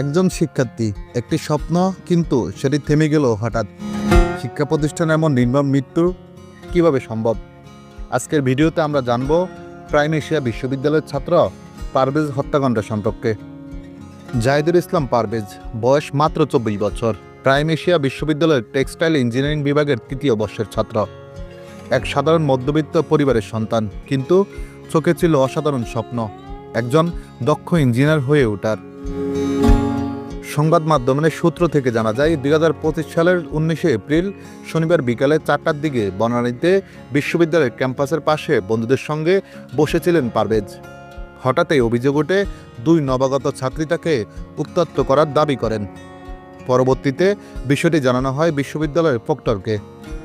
একজন শিক্ষার্থী, একটি স্বপ্ন, কিন্তু সেটি থেমে গেল হঠাৎ। শিক্ষা প্রতিষ্ঠানে এমন নির্মম মৃত্যু কীভাবে সম্ভব? আজকের ভিডিওতে আমরা জানব, প্রাইম এশিয়া বিশ্ববিদ্যালয়ের ছাত্র পারভেজ হত্যাকাণ্ড সম্পর্কে। জাহিদুল ইসলাম পারভেজ, বয়স মাত্র চব্বিশ বছর, প্রাইম এশিয়া বিশ্ববিদ্যালয়ের টেক্সটাইল ইঞ্জিনিয়ারিং বিভাগের তৃতীয় বর্ষের ছাত্র। এক সাধারণ মধ্যবিত্ত পরিবারের সন্তান, কিন্তু চোখে ছিল অসাধারণ স্বপ্ন, একজন দক্ষ ইঞ্জিনিয়ার হয়ে ওঠার। সংবাদ মাধ্যমের সূত্র থেকে জানা যায়, দুই হাজার পঁচিশ সালের উনিশে এপ্রিল শনিবার বিকালে চারটার দিকে বনানীতে বিশ্ববিদ্যালয়ের ক্যাম্পাসের পাশে বন্ধুদের সঙ্গে বসেছিলেন পারভেজ। হঠাৎই অভিযোগ ওঠে, দুই নবাগত ছাত্রী তাকে উত্তক্ত করার দাবি করেন। পরবর্তীতে বিষয়টি জানানো হয় বিশ্ববিদ্যালয়ের প্রক্টরকে।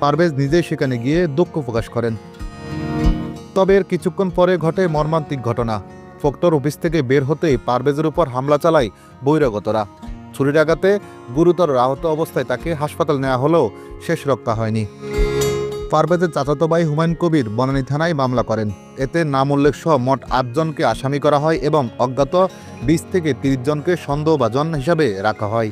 পারভেজ নিজেই সেখানে গিয়ে দুঃখ প্রকাশ করেন। তবে এর কিছুক্ষণ পরে ঘটে মর্মান্তিক ঘটনা। ফোক্টর অফিস থেকে বের হতেই পারভেজের উপর হামলা চালায় বহিরাগতরা। ছুরির আঘাতে গুরুতর আহত অবস্থায় তাকে হাসপাতাল নেওয়া হলেও শেষ রক্ষা হয়নি। পারভেজের চাচাতো ভাই হুমায়ুন কবির বনানী থানায় মামলা করেন। এতে নাম উল্লেখ সহ মোট আটজনকে আসামি করা হয় এবং অজ্ঞাত বিশ থেকে তিরিশ জনকে সন্দেহভাজন হিসাবে রাখা হয়।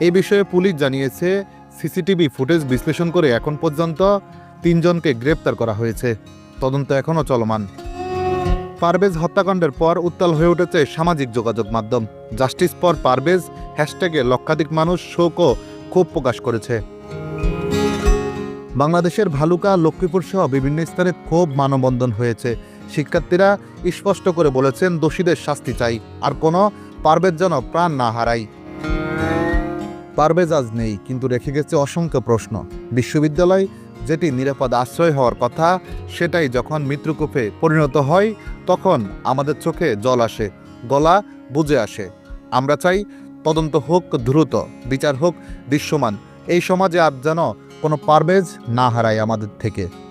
এই বিষয়ে পুলিশ জানিয়েছে, সিসিটিভি ফুটেজ বিশ্লেষণ করে এখন পর্যন্ত তিনজনকে গ্রেপ্তার করা হয়েছে। তদন্ত এখনও চলমান। পারভেজ হত্যাকাণ্ডের পর উত্তাল হয়ে উঠেছে সামাজিক যোগাযোগ মাধ্যম। জাস্টিস ফর পারভেজ, হ্যাশট্যাগে লক্ষাধিক মানুষ শোক ও ক্ষোভ প্রকাশ করেছে। বাংলাদেশের ভালুকা, লক্ষ্মীপুর সহ বিভিন্ন স্থানে ক্ষোভ মানববন্ধন হয়েছে। শিক্ষার্থীরা স্পষ্ট করে বলেছেন, দোষীদের শাস্তি চাই, আর কোনো পারভেজ যেন প্রাণ না হারায়। পারভেজ আজ নেই, কিন্তু রেখে গেছে অসংখ্য প্রশ্ন। বিশ্ববিদ্যালয় যেটি নিরাপদ আশ্রয় হওয়ার কথা, সেটাই যখন মৃত্যুকূপে পরিণত হয়, তখন আমাদের চোখে জল আসে, গলা বুঝে আসে। আমরা চাই তদন্ত হোক দ্রুত, বিচার হোক দৃশ্যমান। এই সমাজে আর যেন কোনো পারবেজ না হারায় আমাদের থেকে।